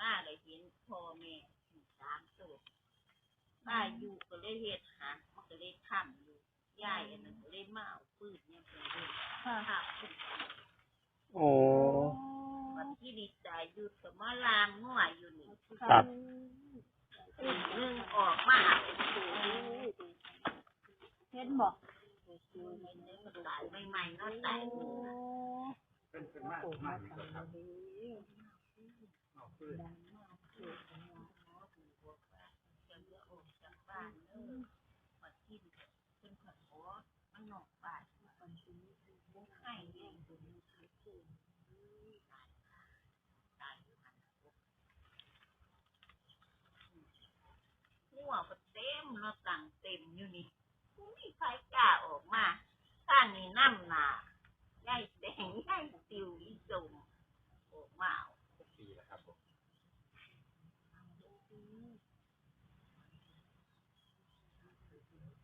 มาเลยเห็นพ่อแม่สามตัวป้าอยู่ก็เลยเฮ็ดหามันก็เลยทำอยู่ยายอันนั้นก็เลยมาเอาปืนเนี่ยไปเลยค่ะค่ะขึ้นโอ้ วันที่ดีใจอยู่สมาลางง่วอยู่นี่ครับปืนหนึงออกมาเอาตัวเห็นบอกตายใหม่ๆเนาะตายมือเป็นเป็นมากมากเลยครับจะเลือกออกจากบ้านเออปัดที่เป็นขอขอมันนอกบ้านมันซื้อบุกให้แย่งตัวนี้คือคือตายตายอยู่หันหัวก็เต็มเนาะต่างเต็มอยู่นี่ไม่ใครกล้าออกมาข้างนี้น้ำหนาใหญ่แดงใหญ่ติวอีจมออกมาเอา ปีแล้วครับผม ขอจบมา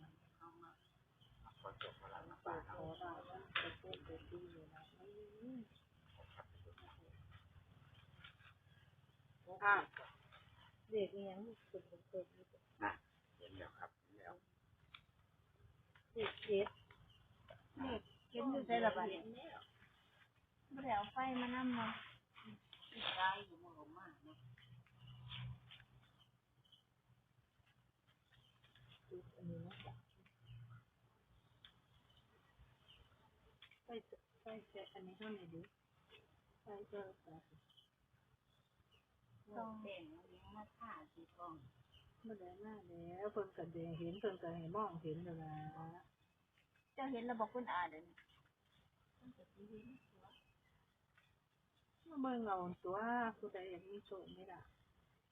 แล้วนะป้า ครับค่ะเด็กยังเป็นเด็กนะเห็นแล้วครับเห็นแล้วเด็กเจ็ดเด็กเจ็ดอยู่ใช่หรือเปล่าไม่ได้เอาไฟมานั่งเนาะได้อยู่มากมากเนาะ ไฟไฟเจ็ดอันนี้เท่าไหร่ดิไฟเจ็ดต้องเด่นเลี้ยงมาฆ่าสิต้องไม่ได้มาแล้วเพิ่นก็เดงเห็นเพิ่นก็เห็นมองเห็นแล้วนะเจ้าเห็นระบบคุณอาเดี๋ยวนี้มาเบิ่งเอาตัวผู้ใดอยากมีโชคนี่ล่ะ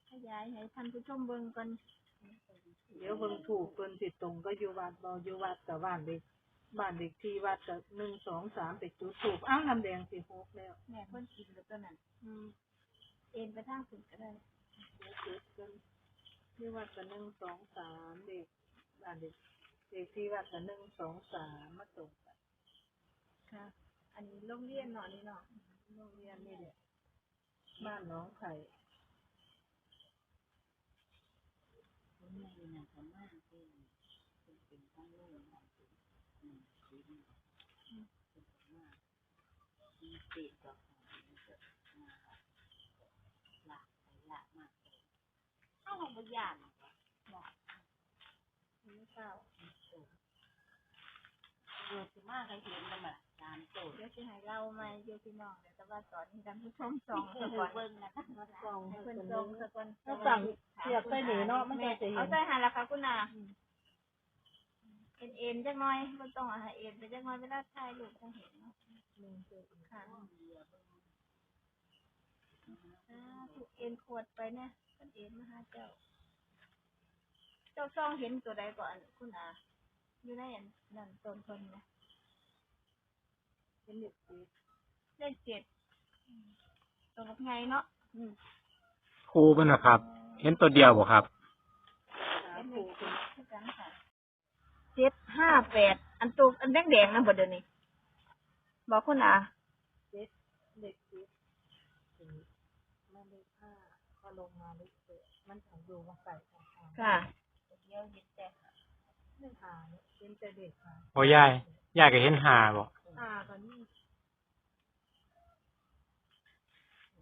ขยายให้ท่านผู้ชมเบิ่งก่อนเดี๋ยวเบิ่งถูกเพิ่นสิตรงก็อยู่วัดบ่อยู่วัดกับบ้านเด็ก บ้านเด็กที่วัดก็หนึ่งสองสามไปจุดถูกอ้าวน้ำแดงสิหกแล้วแม่เพิ่นกินแล้วตัวนั้นอืมเอ็นไปทางสุดก็ได้เดี๋ยวจุดกันที่วัดก็หนึ่งสองสามเด็กบ้านเด็กเด็กที่วัดก็หนึ่งสองสามมาตรงกันค่ะ อันนี้โรงเรียนเนาะนี่เนาะโรงเรียนนี่แหละบ้านน้องไข่ คุณแม่น่ะก็มากเป็นเป็นเป็นทั้งโลกนะเป็นอืมเป็นอืมเป็นมาก มีเศษดอกไม้ก็มาหลากไปหลากมากเอ้าของบ่ยานเนาะไม่เศร้าเออสิมากใครเห็นแล้วมาตามโจทย์เดี๋ยวสิให้เรามาอยู่พี่น้องเดี๋ยวแต่ว่าตอนนี้ท่านผู้ชมส่องซะก่อนเบิ่งนะกล่องให้เพิ่เพิ่นส่งงซะก่อนถ้าสั่งเทียบใส่หนีเนาะมันก็จะเห็เอานใส่หันละค่ะคุณอาเอ็นเอ็นจักหน่อยบ่ต้องเอาให้เอ็นไปจักหน่อยเวลาถ่ายรูปจะเห็น เนาะค่ะอ่าถูกเอ็นขวดไปเนี่ยเพิ่นเอ็นมาหาเจ้า เจ้าซ่องเห็นตัวใดก่อนคุณอาอยู่ในอันนั่นตนเพิ่นนะเป็นเด็กเจ็ดเลขเจ็ดตัวไงเนาะอืมครูมันนะครับ เห็นตัวเดียวบ่ครับ เป็นคือกันค่ะเจ็ดห้าแปดอันตัวอันแดงแดงๆนะบ่เดี๋ยวนี้ บอกคุณอาเจ็ดเด็กเจ็ดเป็นมาเลขห้าพอลงมาเลขเจ็ดมันถึงดูมาใส่ของค่ะเดี๋ยวเห็นแต่เลขหาเนี่ยเป็นแต่เด็กค่ะโอ้ยายยายก็เห็นหาบ่ห้าก็นี่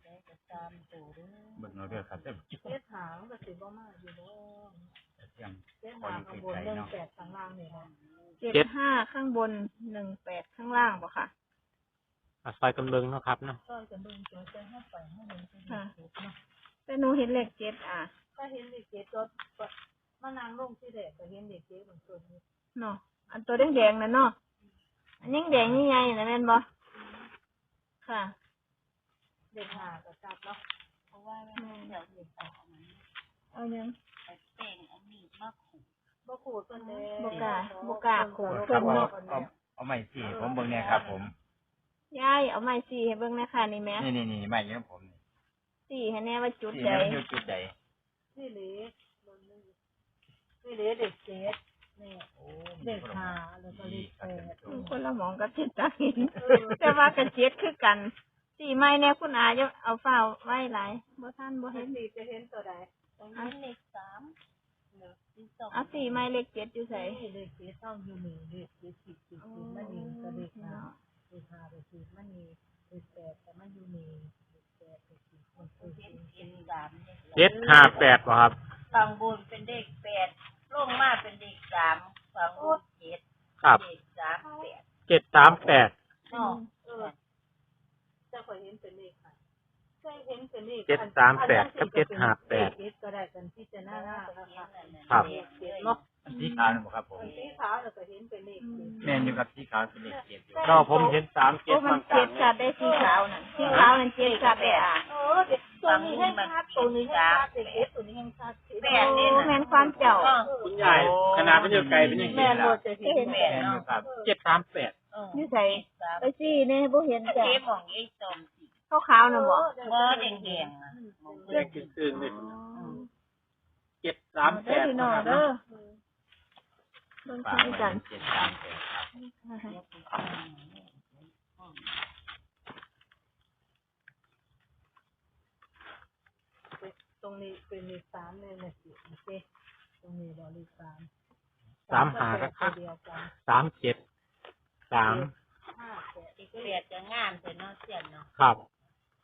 ได้ก็ตามตัวเด้อเบิ่งเอาเด้อครับเด้อเจ็ดหามันก็สิบ่มาอยู่บ่เจ็ดหาข้างบนเรื่งแปดข้างล่างเนี่ยเจ็ดห้าข้างบนหนึ่งแปดข้างล่างบ่ค่ะ อาซอยกันเบิงเนาะครับเนาะก็จะเบิ่งตัวจะให้ไปให้เห็นเป็นเด็กเจ็ดเนาะแต่หนูเห็นเลขเจ็ดอะถ้าเห็นเด็กเจ็ดก็มานางลงที่แดกก็เห็นเด็กเจ็ดบางส่วนนี้เนาะอันตัวแดงแดงๆนั่นเนาะอันยังแดงนี่ไงนะแม่นบ่ค่ะเด็กหาก็จับเนาะเพราะว่าเดี๋ยวเห็นต่อมันเอายังไปแป้งเอามีดมาขู่บ่ขูดเพิ่นเด้บ่กล้าบ่กล้าขูดครับเอาเอาเอาใหม่สิผมเบิ่งเนี่ยครับผม ยายเอาไม้สี่ให้เบิ่งหนะคะนี่แม่นี่นี่นี่ใหม่ครับผมนี่สี่ให้แน่ว่าจุดที่ใดนี่มันอยู่จุดใดนี่เหลบนนี่นี่เหลเด็กเจ็ดนี่ โอ้เด็กหาแล้วก็เด็กแปด อืมคนละหมองกับเจ็ดตาเห็นแต่ว่ากระเจ็ดคือกัน สีไม้เนี่ยคุณอาจะเอาฝ้าวไว้หลายบ่ท่านบ่เห็เห็นนดีจะเห็นตัวใดตรงนี้เลขสามเนอะที่สองเอาสีไม้เลขเจ็ดอยู่ใส่เลขเจ็ดต้องอยู่หนึ่งเลขเจ็ดสิบสิบสิบมันหนึ่งก็เลขห้า เลขห้าเลขสิบมันมีเลขแปดแต่มันอยู่หนึ่งเลขแปดเลขสิบมันคือเจ็ดเจ็ดสามเจ็ดห้าแปดบ่ครับฝั่งบนเป็นเลขแปดลงมาเป็นเลขสามฝั่งบนเจ็ดครับเลขสามแปดเจ็ดสามแปดเนาะเออจะเคยเห็นเป็นเลขค่ะเคยเห็นเป็นเลขเจ็ดสามแปดกับเจ็ดห้าแปดก็ได้กันที่จะน่ารักครับเนาะ สีขาวนะบ่ครับผมอันสีขาวเราก็เห็นเป็นเลขเจ็ดแม่นอยู่ครับสีขาวเป็นเลขเจ็ดอยู่ก็ผมเห็นสามเจ็โอ้ดมันบางกเจ็ลาดงชัดได้สีขาวนั่นสีขาวนั่นเจ็ดชัดได้อะเออเด็กตัวนี้ให้ชัดตัวนี้ให้ชัดเด็กเอสตัวนี้ให้ชัดแปดนี่โอ้นะแม่นความเจ้าคุณยายขนาดมันอยู่ไกลเป็นอย่างแม่นี้นแล้โลวดจะเห็นแปดแม่นอยู่ครับเจ็ดสามแปดนี่ใส่ไปสิเนี่ยบ่เห็นจ้ะเจ๊มองไอ้ตรงขาวๆน่ะบ่บ่แดงๆอะแยกคืนๆเลยเจ็ดสามแปเด้อดพี่น้องนะครับ เด้อเบิ่งฝายไว้กันเจ็ดสามแปดครับตรงนี้เป็นเลขสามเลยนะสิโอเคตรงนี้เราเลขสามสามหาก็ครับ เดียวกันสามเจ็ดสามห้าแปดอีกแปดจะงามแต่เนาะเสียนเนาะครับ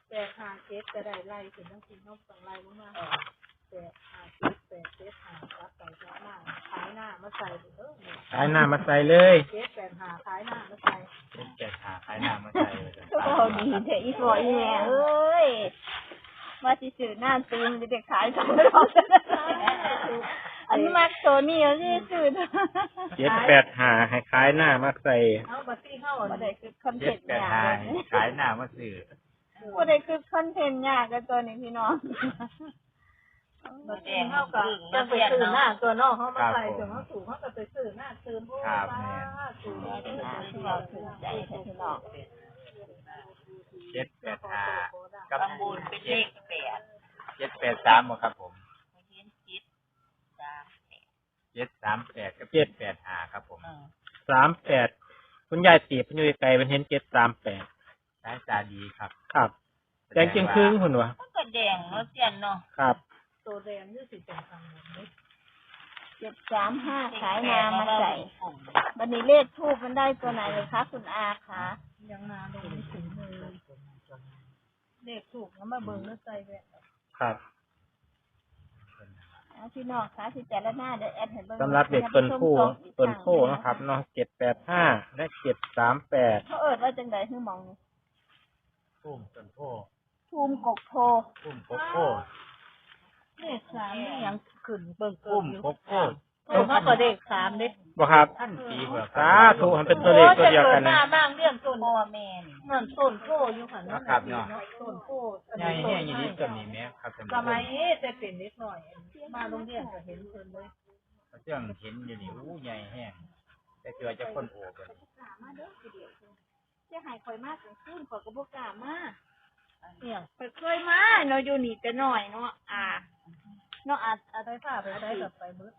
แปดห้าเจ็ดจะได้ไล่ถึงต้องกินต้องสั่งไล่มากๆ แปดห้าเจ็ดแปดเจ็ดห้ารับไปรับมาขายหน้ามาใส่เออเนี่ยขายหน้ามาใส่เลยเจ็ดแปดห้าขายหน้ามาใส่เป็นเจ็ดหาขายหน้ามาใส่เลยก็เอาดีเถอะอีฟออีแม่เอ้ยว่าสิซื้อหน้าตื่นเด็กขายสองรอบอันนี้มักตัวนี้เอาสิซื้อเจ็ดแปดหาให้ขายหน้ามาใส่เอาบัตตี้เข้าบ่อะได้คือคอนเทเจ็ดนต์แปดยาหากขายหน้ามาซื้อบ่ได้คือคอนเทนต์ยากกับตัวนี้พี่น้อง บัตตี้เข้ากับจะไปซื้อหน้าตัวนองเขามาใส่จนเขาถูกเขาก็ไปซื้อหน้าตื่นโอ้ยถูกเราถึงใจเถอะพี่น้องเจ็ดแปดห้ากับข้างบนเป็นเลขแปดเจ็ดแปดสามบ่ครับผมเจ็ดสามแปดกับเจ็ดแปดห้าครับผมสามแปดคุณยายตีบอยู่ไกลเป็นเห็นเจ็ดสามแปดสายตาดีครับ ครับแดงจึงครึ่งคุณวะก็แดงเนาะเสียนเนาะครับ ตัวแดงนี่สิเป็นทางบนนี่เจ็ดสามห้าขายนามาใส่บันนี้เลขทูบมันได้ตัวไหนเลยคะคุณอาคะยังนาลงไม่ถึงเลยเด็กถูกแล้วมาเบิ่งแล้วใส่แบบครับเอาพี่น้องคะที่แต่ละหน้าเดี๋ยวแอดให้เบิ่งสำหรับเด็กต้นผู้ต้นผู้นะครับเนาะเจ็ดแปดห้าและเจ็ดสามแปดเขาเอิดว่าจังใดคือหมองนี่พุ่มต้นโพภูมิกกโทพุ่มโคโค เลขสามนี่ยังขึ้นเบิ่งเกิพุ่นมอยู่โคโคเออเขาก็เลขสามเด็กบ่ครับท่านปีเบอร์คสารับธุมันเป็นตัวเลขตัวเดียวกันหนะน้าบ้างเรื่องต้นพ่อแม่นี่นั่นต้นโพอยู่ค่ะนั่นต้นโพใหญ่แห้งอย่างนี้ต้นนี้แม่ครับท่านสผู้ชมัยมนี้แต่เป็นนิดหน่อย มาโรงเรียนก็เห็นเพิ่นเลยเขาเจ้าเห็นอยู่นี่อู้ใหญ่แห้งแต่เจอจะคนโอบเลยมาเด้อทีเดียวจะหายคอยมากเป็นขึ้นขอยกระบอกกล้ามา เนี่ยไปเคยมาเนาะอยู่นี่แต่น้อยเนาะอ่าเนาะอาจอาจไปผ้าไปใช้กับไปเบิด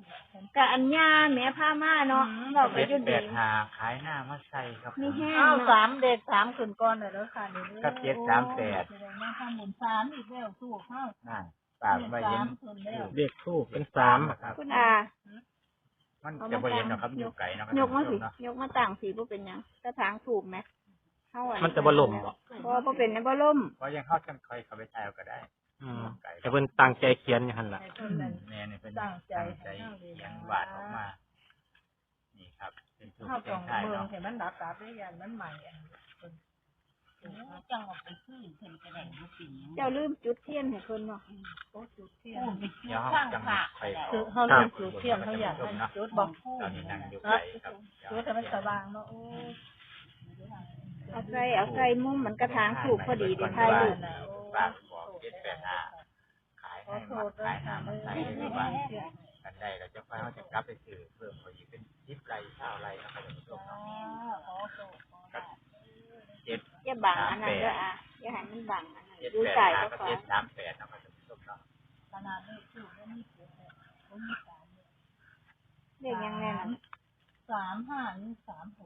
กะอัญญาแม่พามาเนาะเราไปเจ็ดอยู่แปนี่ดหาขายหน้ามาใส่ครับผมมีแห้งอ้าวเนาะสามเด็กสามขึ้นก้อนเลยแล้วค่ะนี่กับเจ็ดสามแปดแสดงว่าข้างบนสามอีกแล้วสู้เข้านั่นปากมาเห็นขึ้นแล้วเลขทูบเป็นสามครับคุณอามันจะบ่เห็นนะครับอยู่ไกลเนาะครับยกมาสิท่นผู้ชเนาะยกมาต่างสีบ่เป็นหยังกระถางถูกไหม เฮาอัมันจะบ่ล่มบ่บ่บ่เป็นนะบ่ล่มเพราะยังเข้าจังคอยเข้าไปถ่ายเอาก็ได้อืมแต่เพิ่นตั้งใจเขียนอย่างนั้นล่ะในต้นนั้นแม่เนี่ยเป็นตั้งใจใจเขียนวาดออกมา นี่ครับ เป็นสูตรข้าวแกกล่องงไทยเมืองเนาะเห็นมันดับดับได้ยังมันใหม่อันจังออกไปซื้อเพิ่นก็ได้บ่เป็นหยังเจ้าลืมจุดเทียนให้เพิ่นเนาะโต๊ะจุดเทียนพูดไปซื้เดี๋อยวเขาข้างจังฝากคอยคือเอาเขาเริ่มจุดเทียนเขาอยากให้จุดบอกตอนนี้นั่งอยู่ไกลครับจุดให้มันสว่างเนาะโอ้ เอาใส่เอาใส่มุมมันกระถางถูกพอดีเดี๋ยวถ่ายรูปฝากบอกเจ็ดแปดห้าขายให้มาขายหน้ามาใส่หรือว่ากันได้เราจะไปเขาจะกลับไปซื้อเพิ่มเขาอีกเป็นสิบไรเท่าไรนะครับท่านผู้ชมเนาะครับเจ็ดอย่าบังอันนั้นเด้ออะอย่าให้มันบังอันนั้นเจ็ดดูแปดใส่ห้าก็กับพอเจ็ดสามแปดนะครับท่านผู้ชมเนาะขนาดนี้จุดแล้วนี่จุดแล้วผมมีสามเลขยังแน่นอนสามห้านี่สามหกนี่นี่ไม่ตรง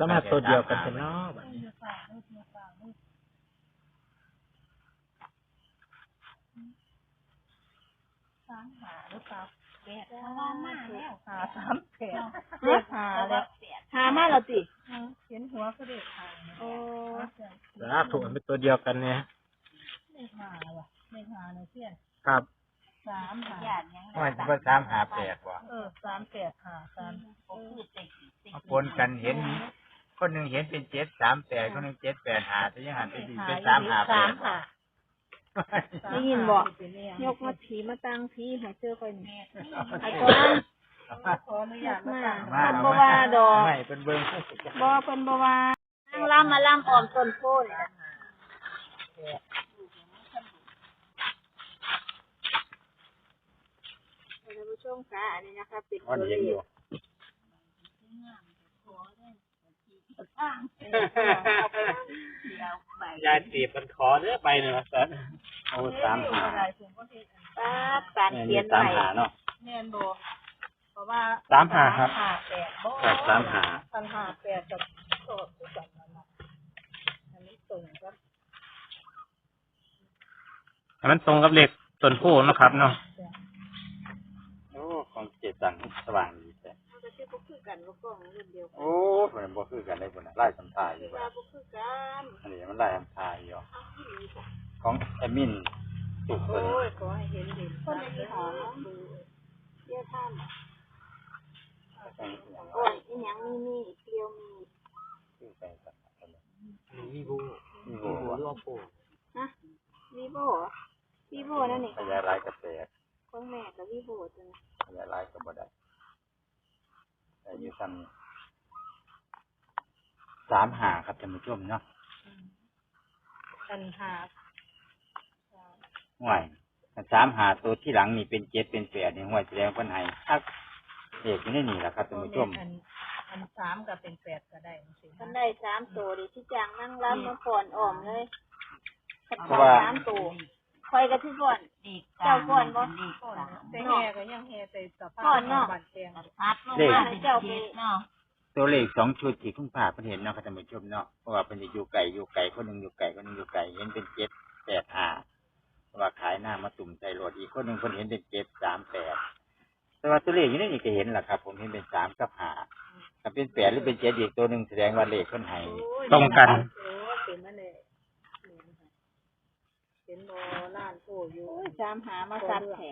สามารถตัวเดียวกันเป็เป็นเนาะบัดนี้สามหาหรือเปล่าแปดเพราะว่ามาแล้วหาสามแปดเลขหาแล้วหามาแล้วติเห็นหัวก็เลขหาโอ้สาธุมันเป็นตัวเดียวกันเนี่ยเลขหาว่ะเลขหาเนี่ยเสี้ยนครับสามหาญาติยังว่าจะว่าสามหาแปดว่ะเออสามแปดหาสามบ่คือติติมาปนกันเห็น คนหนึ่งเห็นเป็นเจ็ดสามแปดคนหนึ่งเจ็ดแปดหาแต่ยังหันไปดีเป็นสามหาแปสาดมหาได้ยินบอกเป็นเนี่ยยกมาผีมาตั้งผีให้เจอไปนี่ไอ้ไอ้ก้ก้ออนนขออนุญาตมาตั้งมาเพิ่นบ่ว่าดอกไม่เป็นเบิ้งบ่เพิ่นบ่ว่านั่งล่ำมาล่ำออมต้นโพนี่ล่ะท่านผู้ชมคะอันนี้นะคะเป็นอ่อนตัวเลเย็นอยู่ข ยายตีบมันขอเด้อไปหนึ่งสันโอ้สามหาป้าดปานเขียนสามไว้หาเนาะแม่นบ่เพราะว่าสามหาครับหาแปดบ่ครับสามหาปัญหาแปดกับโสดที่กันนั่นน่ะอันนี้ตรงกันให้มันตรงกับเลขต้นโพเนาะครับเนาะโอ้ของเจ็ดสังสว่างดี กันบ่กล้องรุ่นเดียวกันโอ้เหมือนบ่คือกันได้บ่น่ะไล่สัมทายอยู่เวบ่ลาบ่คือกันอันนี้มันไล่สัมทายอยู่เอาที่นี่จ้ะของแอดมินสุกโอ้ตัวนี้ยขอให้เห็นเห็นคนในที่หอดูเดี๋ยวท่านเป็นอย่างโอ้ยอีหยังมีมีเปรี้ยวมีคือไปสักตัวนี้มีบูมีโหว่ะฮะวีโบวีโบนั่นนี่ขยายลายกระแตกของแม่กับวีโบจังขยายลายก็บ่ได้ แต่อยู่ซ้ำสามหาครับท่านผู้ชมเนาะปัญหาห่วยสามหาตัวที่หลังนี่เป็นเจ็ดเป็นแปดนี่ห่วยแสดงปัญหาคักเด็กอยู่ในนี่แหละครับท่านผู้ชมอันอันสามก็เป็นแปดก็ได้สิมันได้สามตัวดิที่จางนั่งรับมาก่อนอ่อมเลยขัดเพขอราะว่าสามตัว คอยกับที่ก่อนดีกเจ้าก่อนบ่ดีกลางแต่แห่ก็ยังแห่แต่สภาพก่อนเนาะบันเตียงพัดลงมาให้เจ้าไปเนาะตัวเลขสองชุดที่คุณผ่าเพิ่นเห็นเนาะครับท่านผู้ชมเนาะเพราะว่าเป็นอยู่ไก่อยู่ไก่คนหนึ่งอยู่ไก่คนหนึ่งอยู่ไก่เห็นเป็นเจ็ดแปดห้าเพราะว่าขายหน้ามาตุ่มใจโรดอีกคนหนึ่งคนเห็นเป็นเจ็ดสามแปดแต่ว่าตัวเลขอยู่ในนี่ก็เห็นแหละครับ ผมเห็นเป็นสามกับห้าถ้าเป็นแปดหรือเป็นเจ็ดอีกตัวหนึ่งแสดงว่าเลขคนไห้ตรงกันโอ้ เป็นมาเลยเป็นโบราณโตอยู่ โอ้ยสามหามาสัตว์แท้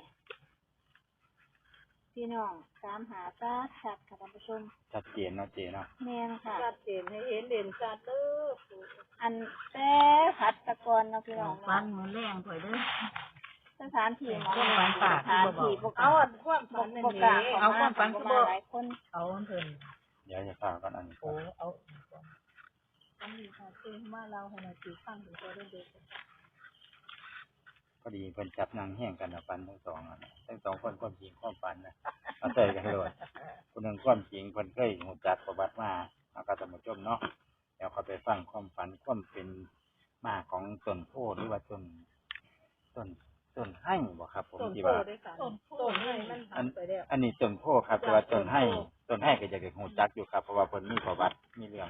พี่น้องสามหาตาสัตว์ค่ะท่านผู้ชมชัดเจนเนาะเจเนาะแม่นค่ะ ชัดเจนให้เห็นเด่นชัดเด้ออันแต่พัดตะกอนเนาะพี่น้องฟัเนาะนมือแรงถอยเด้อ สถานที่หมองความฝันฝากสถานที่พวกเอาเอาอันความฝันนั่นพวกนี่กลางเอาความฝันก็ก็มาบ่หลายคนเอาอันเพิ่นเดี๋ยวจะฟังก่อนอันนี้ก่โอ้อนเอา อันนี้ค่ะคือมาเราให้เราสิฟังถึงตัวเด็ก พอดีเพิ่นจับนางแห้งกันนะฟันทั้งสองอะนะทั้งสองคนความจริงความฝันนะมาใส่กันเลยคนหนึ่งความจริงเพิ่นเคยหูจักประวัติมาเอาก็ท่านผู้ชมเนาะเดี๋ยวเขาไปฟังความฝันความเป็นมาของต้นโพธิ์หรือว่าต้นต้นต้นให้บ่ครับ ผมต้นที่โพว่าด้วยกันต้นให้มันหันไปแล้วอันนี้ต้นโพธิ์ครับแต่ว่าต้นให้ต้นให้ก็จะเกิดหูจักอยู่ครับเพราะว่าเพิ่นมีประวัติมีเรื่อง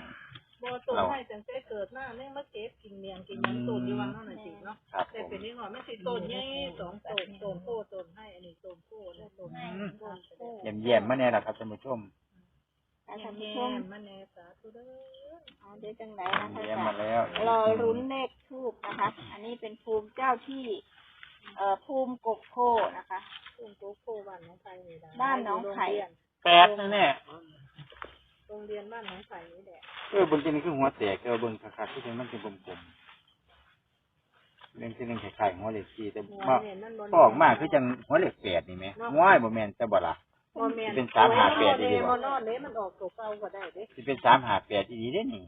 บ่ต้นให้ตั้งแต่เกิดมาแม่งมาเก็บกินเมียงกินหยังต้นอยู่วังนั่นน่ะสิเนาะครับผแต่ม เป็นนิดหน่อยไม่สิต้นใหญ่สองต้นต้นโพต้นให้อันนี้ต้นโพแล้วต้นให้ต้นโพเยี่ยมเยี่ยมๆมาแน่ละครับท่านผู้ชมท่านแม่ผู้ชมมันแน่สาธุเด้อ เอาได้จังไหนนะคะเยี่ยมมาแล้ว รอรุ้นเลขทูบนะคะ อันนี้เป็นภูมิเจ้าที่ เอ่อภูมิกกโพนะคะต้นโพโพบ้านหน้องไผ่นี่ล่ะบ้านหนองไผ่แปดแน่ โรงเรียนบ้านหน้องไผ่นี่แหละเออบนที่นี่คือหัวแตกเออบนคักๆที่เป็นมันเป็นกลมๆเรื่องที่หนึงคล้ายๆหัวเหล็กสี่แต่หัวว่าเนี่ยนั่นบ่พอออกมาคือจังหัวเหล็กแปดนี่ไหมง่ายบ่แม่นแต่บ่ล่ะบ่แม่นเป็นสามหาแปดดีกว่า บ่นอนเด้มันออกตัวเก่าก็ได้เด้สิเป็นสามหาแปดที่ดีเด้นี่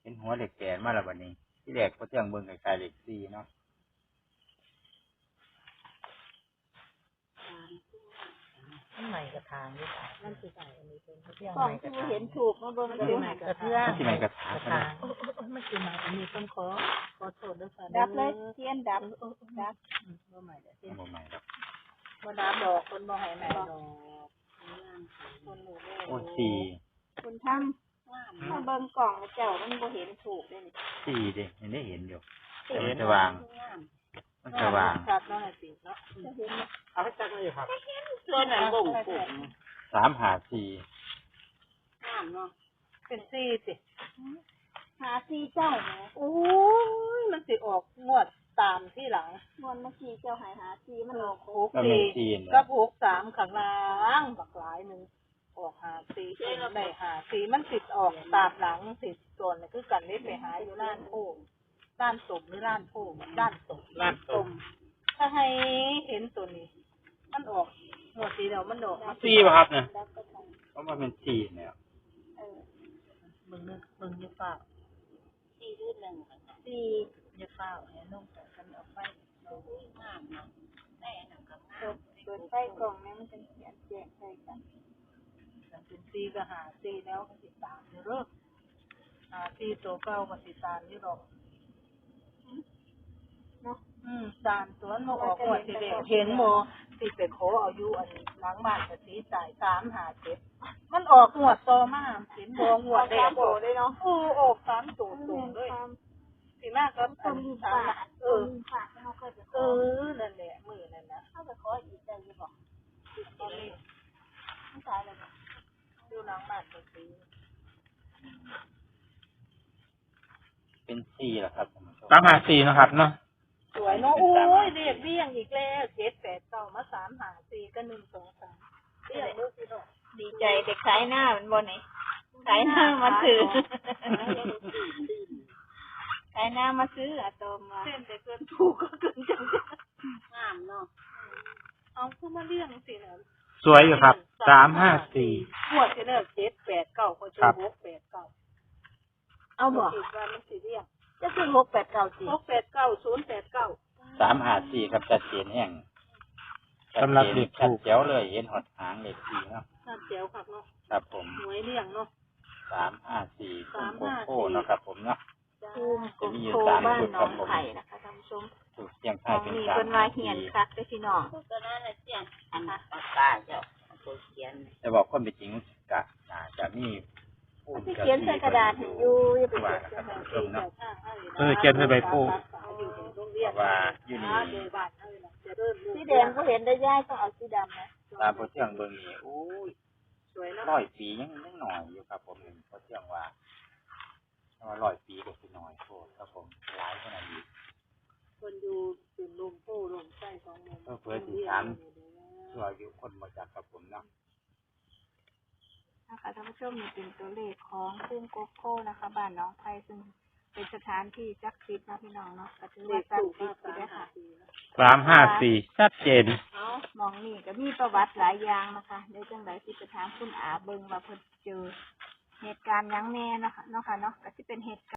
เป็นหัวเหล็กแปดมาแล้ววันนี้ ที่แรกพอเที่ยงเบิ่งคล้ายๆเหล็กสี่เนาะ ใหม่กระถางนี่มันสิใส่อันนี้เป็นเที่ยงกล้องที่เห็นถูกมาเบิ่งมันดูสิใหม่กระเทือมันสิไหนกระถางกระกันถานะงมันสิใหม่อันนี้ต้องขอขอโทษด้วยค่ะดับเลยเทียนดับดับบ่ใหม่เด้อบ่ใหม่ดอกบ่ดับดอกคนบ่ให้แม่ดอกคนหมู่แม่โอ้สี่คุณทมาเบิ่งกล่องเจ้ามันบ่เห็นถูกเลยนี่สี่เด้ยังได้เห็นอยู่เห็แต่นมันสว่าง มันสว่างชัดเนาะสิเนาะจะเห็นไหมเอาไปจักเลยครับตัวไหนบ่งผมสามหาสี่งามเนาะเป็นซี่สิหาซีเจ้าแหมโอ้ยมันสิออกงวดตามที่หลังมวนเมื่อกี้เจ้าหายหาซีมันออกหกก็เป็สี่นสี่เนี่ยก็หกสามข้างล่างบักหลายหนึ่งออกหาสีได้หาสีมันติดออกตามหลังติดส่วนน่ะคือกันเล็ไปหาอยู่ร้านโพ งด้านสมหรือร้านโพงด้านสมร้านสม ถ้าให้เห็นตัวนี้ มันออกหมดสีเดียวมันออกมาสี่ป่ะครับเนี่ยแล้วก็ทเพราะมันเป็นสี่เนี่ยำเออมึงนึกมึงอยี่เฝ้าสี่รุ่นหนึ่งค่ะซีอยี่เฝ้าให้นุ่งแต่กันออกไปงามเนาะได้หนังกับงาเปิมดเปิดไฟกล่องแม่มันจะเขียนแจกใส่กันแต่เป็นสีก็หาสีแล้วก็ติดตามอยู่เด้อหาสีตัวเก้าก็ติดตามอยู่หรอกเนาะ อืมตามสวนมาออกหัวสีแดงเห็นโมติไปขอเอาอยู่อันหล้างบ้านกับสีสายสามหาเจ็ดมันออกหัวโตมาเห็นโมหัวแดงโบได้เนาะโอ้ออกสามตัวตรงเลยสีมากครับคอันสามเออเออนั่นแหละมือนั่นนะเขาไปขออีกได้ยังบอกตอนนี้ไม่ตายเลยบอกดูหล้างบ้านกับสีเป็นสี่แหละครับท่านผู้ชมสามหาสี่นะครับเนาะ สามหาสี่ก็หนึ่งสองสามเรียกลูกพี่น้องดีใจเด็กขายหน้ามันบนไหนขายหน้ามาซื้อขายหน้ามาซื้ออะโตมาเส้นแต่เกินถูกก็เกินจังจะงามเนาะเอาผู้มาเลี้ยงสินะสวยอยู่ครับสามห้าสี่ขวดจะเลิกเจ็ดแปดเก้าก็จะครับหกแปดเก้าเอาบอกคิดว่ามันสิเลี้ยงจะซื้อหกแปดเก้าสี่หกแปดเก้าศูนย์แปดเก้าสามหาสี่ครับจัดเจนแห่ง สำหรับเด็กชัดถูกเจ๋วเลยเห็นหอดหางเด็กสี่เนาะน่าเจ๋วครับเนาะครับผมหวยเลี้ยงเนาะสามห้าสี่สามโกห้าโก้สี่เนาะครับ ผมเนาะภูมิจะมีอยู่โคสามบ้านจุดหน้ครัอบงผมไผ่นะคะท่านผู้ชมถูกเสียงมไทายองเป็นนี่สามเพิ่นว่าสี่เหียนคักเด้อพี่น้องตัวนั้นน่ะเสียงอันปากกาเจ้าตัวเขียนแต่บอกคนเป็นจริงกะน่าจะมีผู้ ที่เขียนใส่กระดาษอยู่อย่าไปว่าเขียนใส่กระดาษเนาะเออเขียนใส่ใบโป้ว่าอยู่นี่สีแดงก็เห็นได้ยายต้องเอาสีดำนะตาพอเที่ยงเบิ่งนี่โอ้ยสวยนะร้อยปียังยังหน่อยอยู่ครับ ผมพอเที่ยงว่าว่าร้อยปีก็คือหน้อยโทษครับผมหลายขนาดนี้คนอยู่เป็นลมโป้ลมไส้ของลมเพื่อเพื่อสิถามตัวอายุคนมาจากครับผมเนาะ นะคะท่านผู้ชมนี่เป็นตัวเลขของซึ่งโกโก้นะคะบ้านน้องไผ่ซึ่งเป็นสถานที่จักซิดนะพี่น้องเนาะก็ถือเด็ว่ากจักถูกซิมาดกอยู่สามเด้อห้าค่ะปีนะสามห้าสี่ชัดเจนเอามองนี่ก็มีประวัติหลายอย่างนะคะเดี๋ยวจังไดสิไปถามคุณอาเบิ่งว่าเพิ่นเจอเหตุการณ์หยังแน่เนาะค่ะเนาะค่ะเนาะก็สิเป็นเหตุการณ์